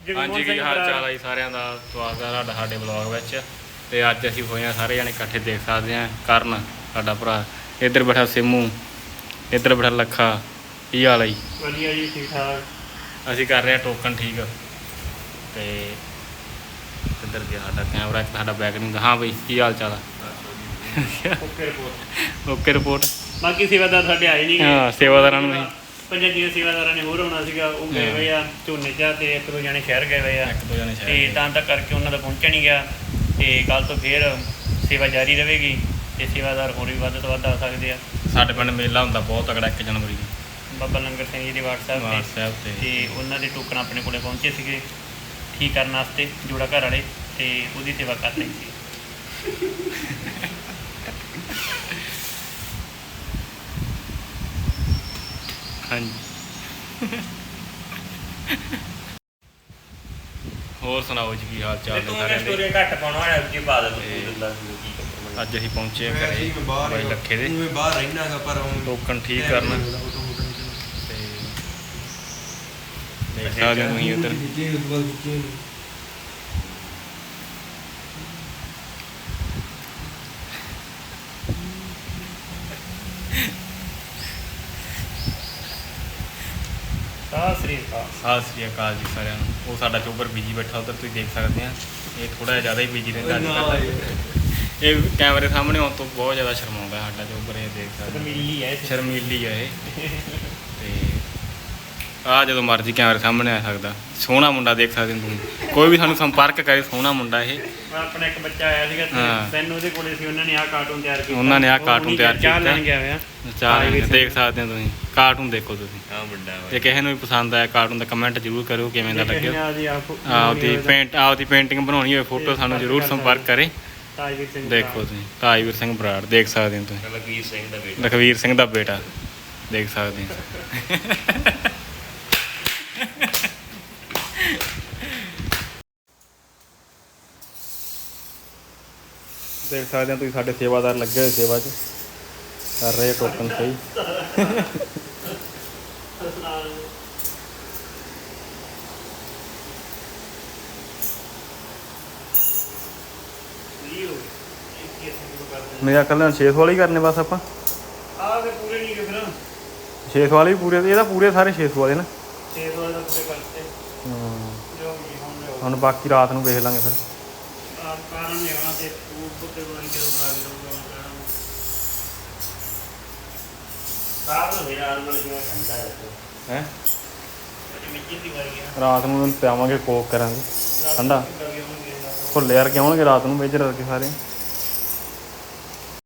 ਹਾਂਜੀ ਕੀ ਹਾਲ ਚਾਲ ਹੈ ਸਾਰਿਆਂ ਦਾ ਸਵਾਗਤ ਹੈ ਤੁਹਾਡਾ ਸਾਡੇ ਬਲੌਗ ਵਿੱਚ। ਤੇ ਅੱਜ ਅਸੀਂ ਹੋਏ ਆ ਸਾਰੇ ਜਣੇ ਇਕੱਠੇ ਦੇਖ ਸਕਦੇ ਆ ਕਰਨ ਸਾਡਾ ਭਰਾ। ਇੱਧਰ ਬੈਠਾ ਸਿੰਮੂ ਇੱਧਰ ਬੈਠਾ ਲੱਖਾ ਕੀ ਹਾਲ ਹੈ ਜੀ? ਵਧੀਆ ਜੀ ਠੀਕ ਠਾਕ ਅਸੀਂ ਕਰ ਰਹੇ ਆ ਟੋਕਨ ਠੀਕ। ਤੇ ਇੱਧਰ ਗਿਆ ਸਾਡਾ ਕੈਮਰਾ ਇੱਕ ਸਾਡਾ ਬੈਕ ਨਹੀਂ ਹਾਂ ਬਈ ਕੀ ਹਾਲ ਚਾਲ ਆ? Okay report. Okay report. ਬਾਕੀ ਸੇਵਾਦਾਰ ਸਾਡੇ ਆਏ ਨਹੀਂ ਹਾਂ ਸੇਵਾਦਾਰਾਂ ਨੂੰ ਪੰਜਾਂ ਦੀਆਂ ਸੇਵਾਦਾਰਾਂ ਨੇ ਹੋਰ ਆਉਣਾ ਸੀਗਾ ਉਹ ਗਏ। ਹੋਏ ਆ ਝੋਨੇ ਚ ਤੇ ਇੱਕ ਦੋ ਜਣੇ ਸ਼ਹਿਰ ਗਏ ਹੋਏ ਆ। ਇੱਕ ਦੋ ਜਣੇ ਤੇ ਸ਼ਾਇਦ ਤਾਂ ਤੱਕ ਕਰਕੇ ਉਹਨਾਂ ਦਾ ਪਹੁੰਚਿਆ ਨਹੀਂ ਗਿਆ। ਤੇ ਕੱਲ ਤੋਂ ਫੇਰ ਸੇਵਾ ਜਾਰੀ ਰਹੇਗੀ ਤੇ ਸੇਵਾਦਾਰ ਹੋਰ ਵੀ ਵੱਧ ਤੋਂ ਵੱਧ ਆ ਸਕਦੇ ਆ। ਸਾਡੇ ਪਿੰਡ ਮੇਲਾ ਹੁੰਦਾ ਬਹੁਤ ਤਗੜਾ 1 ਜਨਵਰੀ ਨੂੰ। ਬਾਬਾ ਲੰਗਰ ਸਿੰਘ ਜੀ ਦੇ WhatsApp ਤੇ। WhatsApp ਤੇ। ਤੇ ਉਹਨਾਂ ਦੇ ਟੋਕਨ ਆਪਣੇ ਕੋਲੇ ਪਹੁੰਚੇ ਸੀਗੇ। ਠੀਕ ਕਰਨ ਵਾਸਤੇ ਜੋੜਾ ਘਰ ਵਾਲੇ ਤੇ ਉਹਦੀ ਸੇਵਾ ਕਰ ਰਹੀ ਸੀ। ਹਾਂਜੀ। ਹੋਰ ਸੁਣਾਓ ਜੀ ਕੀ ਹਾਲ ਚਾਲ ਨੇ ਸਾਰਿਆਂ ਦੇ? ਘੱਟ ਪਾਉਣਾ ਹੈ ਜੀ ਅੱਜ ਅਸੀਂ ਪਹੁੰਚੇ ਹਾਂ ਘਰੇ ਬਾਈ ਲੱਖੇ ਦੇ। ਮੈਂ ਬਾਹਰ ਰਹਿਣਾਗਾ ਪਰ ਹੁਣ ਟੋਕਨ ਠੀਕ ਕਰਨ। ਤੇ ਦੇਖ ਸਕਦੇ ਹੋ ਤੁਸੀਂ ਉੱਧਰ। ਸਤਿ ਸ੍ਰੀ ਅਕਾਲ। ਸਤਿ ਸ੍ਰੀ ਅਕਾਲ ਜੀ ਸਾਰਿਆਂ ਨੂੰ। ਉਹ ਸਾਡਾ ਚੋਬਰ ਬੀਜੀ ਬੈਠਾ ਉਧਰ ਤੁਸੀਂ ਦੇਖ ਸਕਦੇ ਆ। ਇਹ ਥੋੜਾ ਜਿਹਾ ਜ਼ਿਆਦਾ ਹੀ ਬੀਜੀ ਰਹਿੰਦਾ ਅੱਜ। ਕੱਲ੍ਹ ਇਹ ਕੈਮਰੇ ਸਾਹਮਣੇ ਆਉਣ ਤੋਂ ਬਹੁਤ ਜ਼ਿਆਦਾ ਸ਼ਰਮਾਉਂਦਾ ਸਾਡਾ ਚੋਬਰ ਇਹ ਦੇਖ ਸਕਦੇ ਹੋ। ਮਿਲੀ ਹੈ ਸ਼ਰਮੀਲੀ ਆ ਇਹ। ਆ ਜਦੋਂ ਮਰਜ਼ੀ ਕੈਮਰੇ ਸਾਹਮਣੇ ਆ ਸਕਦਾ। ਸੋਹਣਾ ਮੁੰਡਾ ਦੇਖ ਸਕਦੇ ਹੋ ਤੁਸੀਂ। ਕੋਈ ਵੀ ਸਾਨੂੰ ਸੰਪਰਕ ਕਰੇ ਸੋਹਣਾ ਮੁੰਡਾ ਇਹ। ਆਪਣਾ ਇੱਕ ਬੱਚਾ ਆਇਆ ਸੀਗਾ ਹਾਂ। ਤੈਨੂੰ ਉਹਦੇ ਕੋਲੇ ਸੀ ਉਹਨਾਂ ਨੇ ਆਹ ਕਾਰਟੂਨ ਤਿਆਰ ਕੀਤਾ। ਉਹਨਾਂ ਨੇ ਆਹ ਉਹ ਤਿਆਰ ਚਾਹ ਕੀਤਾ। ਲੈਣ ਗਿਆ ਹੋਇਆ। ਦੇਖ ਸਕਦੇ ਹੋ ਤੁਸੀਂ। ਕਾਰਟੂਨ ਦੇਖੋ ਤੁਸੀਂ। ਹਾਂ ਮੁੰਡਾ ਜੇ ਕਿਸੇ ਨੂੰ ਵੀ ਪਸੰਦ ਆਇਆ ਕਾਰਟੂਨ ਦਾ ਕਮੈਂਟ ਜ਼ਰੂਰ ਕਰਿਓ ਕਿਵੇਂ ਦਾ ਲੱਗਿਆ। ਆਪਦੀ ਪੇਂਟ ਆਪਦੀ ਪੇਂਟਿੰਗ ਬਣਾਉਣੀ ਹੋਵੇ ਫੋਟੋ ਸਾਨੂੰ ਜ਼ਰੂਰ ਸੰਪਰਕ ਕਰੇ। ਤਾਜਵੀਰ ਸਿੰਘ ਦੇਖੋ ਤੁਸੀਂ। ਤਾਜਵੀਰ ਸਿੰਘ ਬਰਾੜ ਦੇਖ ਸਕਦੇ ਹੋ ਤੁਸੀਂ। ਲਖਵੀਰ ਸਿੰਘ ਦਾ ਬੇਟਾ। ਲਖਵੀਰ ਸਿੰਘ ਦਾ ਬੇਟਾ। ਦੇਖ ਸਕਦੇ ਹੋ। ਦੇਖ ਸਕਦੇ ਹੋ ਤੁਸੀਂ ਸਾਡੇ ਸੇਵਾਦਾਰ ਲੱਗੇ ਹੋਏ ਸੇਵਾ 'ਚ। ਕਰ ਰਹੇ ਟੋਕਨ ਸਹੀ। ਮੇਰਾ ਕੱਲ੍ਹ 6 ਵਾਲੀ ਕਰਨੇ ਬਸ ਆਪਾਂ। ਆ ਕੇ ਪੂਰੇ ਨਹੀਂ ਕਿ ਫਿਰ। 6 ਵਾਲੇ ਵੀ ਪੂਰੇ ਇਹਦਾ ਪੂਰੇ ਸਾਰੇ 6 ਵਾਲੇ ਨਾ। 6 ਵਾਰ ਦਾ ਪੂਰੇ ਕਰਤੇ ਹਾਂ। ਹੁਣ ਹੁਣ ਬਾਕੀ ਰਾਤ ਨੂੰ ਵੇਖ ਲਾਂਗੇ ਫਿਰ। ਆ ਕਾਰਨ ਨੇ ਆਉਣਾ ਤੇ ਕਿਉਂ ਬਣਾ ਕੇ ਦਊਗਾ ਮੇਰਾ ਠੰਡਾ ਰੱਖੋ ਹੈ ਰਾਤ ਨੂੰ ਪਿਆਵਾਂਗੇ ਕੋਕ ਕਰਾਂਗੇ। ਠੰਡਾ? ਭੁੱਲੇ ਯਾਰ ਕਿ ਆਉਣਗੇ ਰਾਤ ਨੂੰ ਮੇਜਰ ਕੇ ਸਾਰੇ।